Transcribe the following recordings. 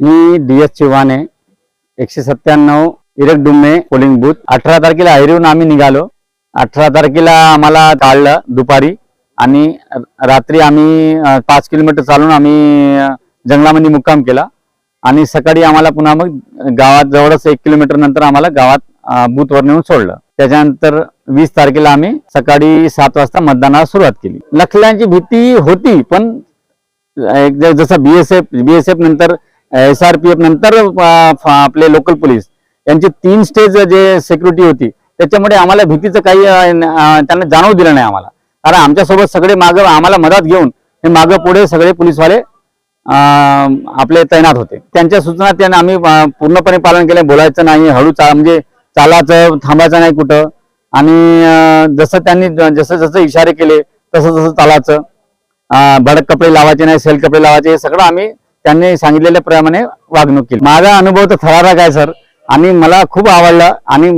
मी D S चव्हाणे एकशे सत्त्याण्णव इरक डुम्मे polling booth अठरा तारखेला ऐरीहून आम्ही निघालो. अठरा तारखेला आम्हाला काढलं दुपारी आणि रात्री आम्ही पाच किलोमीटर चालून आम्ही जंगलामध्ये मुक्काम केला. आणि सकाळी आम्हाला पुन्हा मग गावात जवळच एक किलोमीटर नंतर आम्हाला गावात बूथवर नेऊन सोडलं. त्याच्यानंतर वीस तारखेला आम्ही सकाळी सात वाजता मतदानाला सुरुवात केली. लखल्यांची भीती होती पण एक जसं बीएसएफ बीएसएफ नंतर एस आर पी एफ नंतर आपले लोकल पोलीस यांची तीन स्टेज जे सिक्युरिटी होती त्याच्यामुळे आम्हाला भीतीचं काही त्यांना जाणवू दिलं नाही आम्हाला. कारण आमच्यासोबत सगळे मागं आम्हाला मदत घेऊन हे मागं पुढे सगळे पोलीसवाले आपले तैनात होते. त्यांच्या सूचना त्यांना आम्ही पूर्णपणे पालन केले. बोलायचं नाही हळू चा म्हणजे चालायचं थांबायचं नाही कुठं. आणि जसं त्यांनी ज- जसं जसं इशारे केले तसं तसं चालायचं. भडक कपडे लावायचे नाही सेल कपडे लावायचे हे सगळं आम्ही त्यांनी सांगितलेल्या प्रमाणे वागणूक केली. माझा अनुभव तर थरारक आहे सर. आणि मला खूप आवडलं. आणि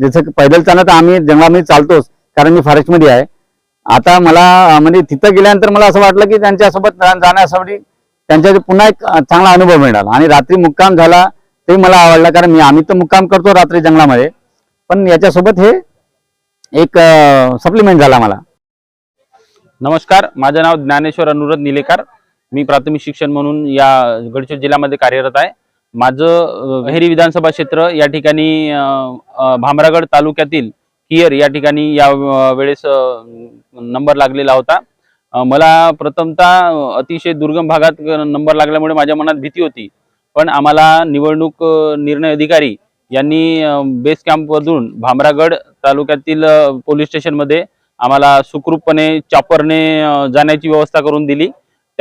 जसं की पैदल चालत आम्ही जंगलामध्ये चालतोच कारण मी फॉरेस्टमध्ये आहे. आता मला म्हणजे तिथं गेल्यानंतर मला असं वाटलं की त्यांच्यासोबत जाण्यासाठी त्यांच्या पुन्हा एक चांगला अनुभव मिळाला. आणि रात्री मुक्काम झाला ते मला आवडला कारण मी आम्ही तर मुक्काम करतो रात्री जंगलामध्ये. पण याच्यासोबत हे एक सप्लिमेंट झाला मला. नमस्कार. माझं नाव ज्ञानेश्वर अनुरोध निलेकर. मी प्राथमिक शिक्षण म्हणून या गडचिरोली जिल्ह्यामध्ये कार्यरत आहे. माझं हेरी विधानसभा क्षेत्र या ठिकाणी भामरागड तालुक्यातील कियर या ठिकाणी या वेळेस नंबर लागलेला होता. मला प्रथमतः अतिशय दुर्गम भागात नंबर लागल्यामुळे माझ्या मनात भीती होती. पण आम्हाला निवडणूक निर्णय अधिकारी यांनी बेस कॅम्पमधून भामरागड तालुक्यातील पोलीस स्टेशनमध्ये आम्हाला सुखरूपपणे चॉपरने जाण्याची व्यवस्था करून दिली.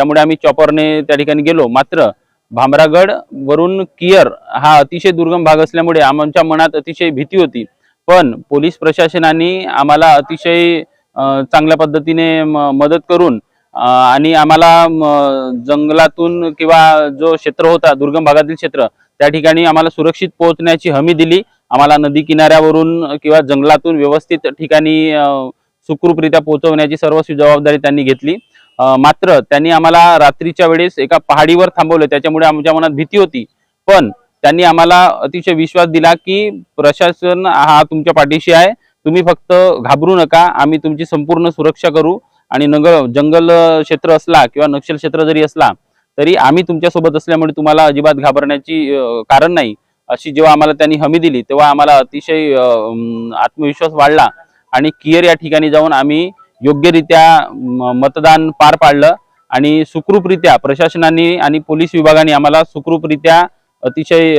त्यामुळे आम्ही चॉपरने त्या ठिकाणी गेलो. मात्र भामरागड वरून कियर हा अतिशय दुर्गम भाग असल्यामुळे आमच्या मनात अतिशय भीती होती. पण पोलीस प्रशासनाने आम्हाला अतिशय चांगल्या पद्धतीने म- मदत करून आणि आम्हाला जंगलातून किंवा जो क्षेत्र होता दुर्गम भागातील क्षेत्र त्या ठिकाणी आम्हाला सुरक्षित पोहोचण्याची हमी दिली. आम्हाला नदी किनाऱ्यावरून किंवा जंगलातून व्यवस्थित ठिकाणी सुखरूपरित्या पोहोचवण्याची सर्व जबाबदारी त्यांनी घेतली. मात्र त्यांनी आम्हाला रात्रीच्या वेळेस एका पहाडीवर थांबवलं. त्याच्यामुळे आमच्या मनात भीती होती. पण त्यांनी आम्हाला अतिशय विश्वास दिला की प्रशासन हा तुमच्या पाठीशी आहे. तुम्ही फक्त घाबरू नका. आम्ही तुमची संपूर्ण सुरक्षा करू. आणि नगर जंगल क्षेत्र असला किंवा नक्षल क्षेत्र जरी असला तरी आम्ही तुमच्यासोबत असल्यामुळे तुम्हाला अजिबात घाबरण्याची कारण नाही. अशी जेव्हा आम्हाला त्यांनी हमी दिली तेव्हा आम्हाला अतिशय आत्मविश्वास वाढला. आणि कियर या ठिकाणी जाऊन आम्ही योग्यरित्या म- मतदान पार पाडलं आणि सुखरूपरित्या प्रशासनाने आणि पोलीस विभागाने आम्हाला सुखरूपरित्या अतिशय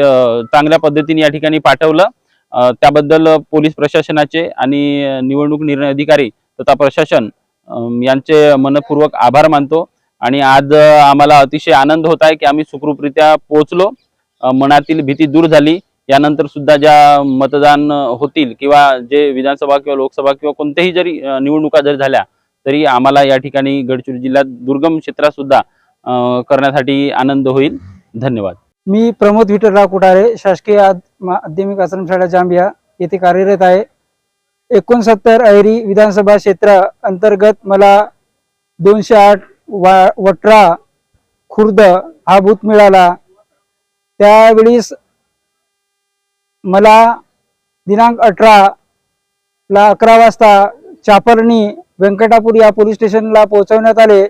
चांगल्या पद्धतीने या ठिकाणी पाठवलं. त्याबद्दल पोलीस प्रशासनाचे आणि निवडणूक निर्णय अधिकारी तथा प्रशासन यांचे मनपूर्वक आभार मानतो. आणि आज आम्हाला अतिशय आनंद होत आहे की आम्ही सुखरूपरित्या पोहोचलो. मनातील भीती दूर झाली. यानंतर सुद्धा ज्या मतदान होतील किंवा जे विधानसभा किंवा लोकसभा किंवा कोणत्याही जरी निवडणुका जरी झाल्या तरी आम्हाला या ठिकाणी गडचिरोली जिल्ह्यात दुर्गम क्षेत्रात सुद्धा करण्यासाठी आनंद होईल. धन्यवाद. मी प्रमोद विठ्ठलराव कुटारे शासकीय माध्यमिक आश्रमशाळा जांबिया येथे कार्यरत आहे. एकोणसत्तर ऐरी विधानसभा क्षेत्र अंतर्गत मला दोनशे आठ वा वट्रा खुर्द हा बूथ मिळाला. त्यावेळीस मला दिनांक अठरा ला अकरा वाजता चापरणी व्यंकटापूर या पोलीस स्टेशनला पोहोचवण्यात आले.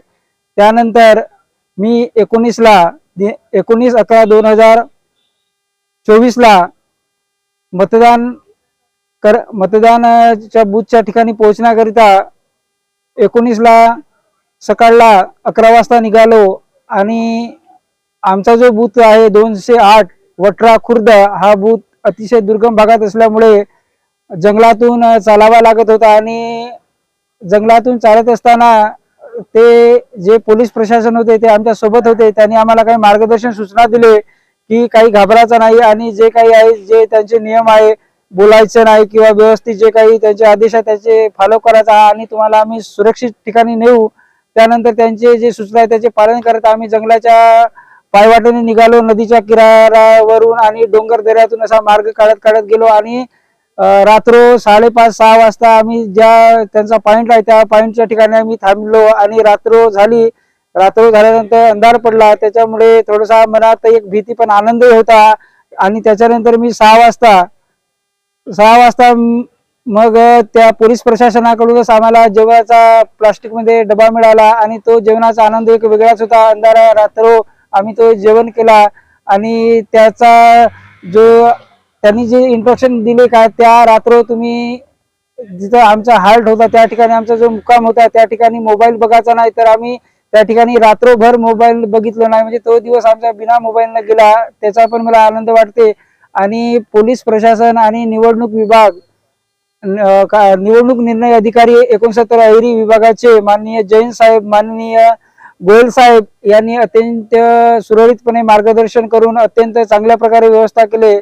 त्यानंतर मी एकोणीसला दि- एकोणीस अकरा दोन हजार चोवीसला मतदान कर मतदानाच्या बूथच्या ठिकाणी पोहोचण्याकरिता एकोणीसला सकाळला अकरा वाजता निघालो आणि आमचा जो बूथ आहे दोनशे आठ वट्रा खुर्द हा बूथ अतिशय दुर्गम भागात असल्यामुळे जंगलातून चालावा लागत होता आणि जंगलातून चालत असताना ते जे पोलीस प्रशासन होते ते आमच्यासोबत होते. त्यांनी आम्हाला काही मार्गदर्शन सूचना दिले की काही घाबरायचं नाही आणि जे काही आहे जे त्यांचे नियम आहे बोलायचं नाही किंवा व्यवस्थित जे काही त्यांचे आदेश आहे त्याचे फॉलो करायचा आणि तुम्हाला आम्ही सुरक्षित ठिकाणी नेऊ. त्यानंतर त्यांचे जे सूचना आहे त्याचे पालन करत आम्ही जंगलाच्या पायवाटेने निघालो नदीच्या किनाऱ्यावरून आणि डोंगर दऱ्यातून असा मार्ग काढत काढत गेलो आणि रात्र साडेपाच सहा वाजता आम्ही ज्या त्यांचा पॉईंट आहे त्या पॉईंटच्या ठिकाणी आम्ही थांबलो आणि रात्र झाली. रात्र झाल्यानंतर अंधार पडला. त्याच्यामुळे थोडासा मनात एक भीती पण आनंदही होता आणि त्याच्यानंतर मी सहा वाजता सहा वाजता मग त्या पोलीस प्रशासनाकडूनच आम्हाला जेवणाचा प्लास्टिकमध्ये डबा मिळाला आणि तो जेवणाचा आनंद एक वेगळाच होता. अंधारा रात्र आम्ही तो जेवण केला आणि त्याचा जो त्यांनी जे इंस्ट्रक्शन दिले का त्या रात्र तुम्ही जिथं आमचा हाल्ट होता त्या ठिकाणी आमचा जो मुक्काम होता त्या ठिकाणी मोबाईल बघायचा नाही तर आम्ही त्या ठिकाणी रात्रभर मोबाईल बघितलो नाही. म्हणजे तो दिवस आमचा बिना मोबाईलनं गेला त्याचा पण मला आनंद वाटते. आणि पोलीस प्रशासन आणि निवडणूक विभाग का- निवडणूक निर्णय अधिकारी एकोणसत्तर अहिरी विभागाचे माननीय जैन साहेब माननीय गोयल साहेब यांनी अत्यंत सुरळीतपणे मार्गदर्शन करून अत्यंत चांगल्या प्रकारे व्यवस्था केले.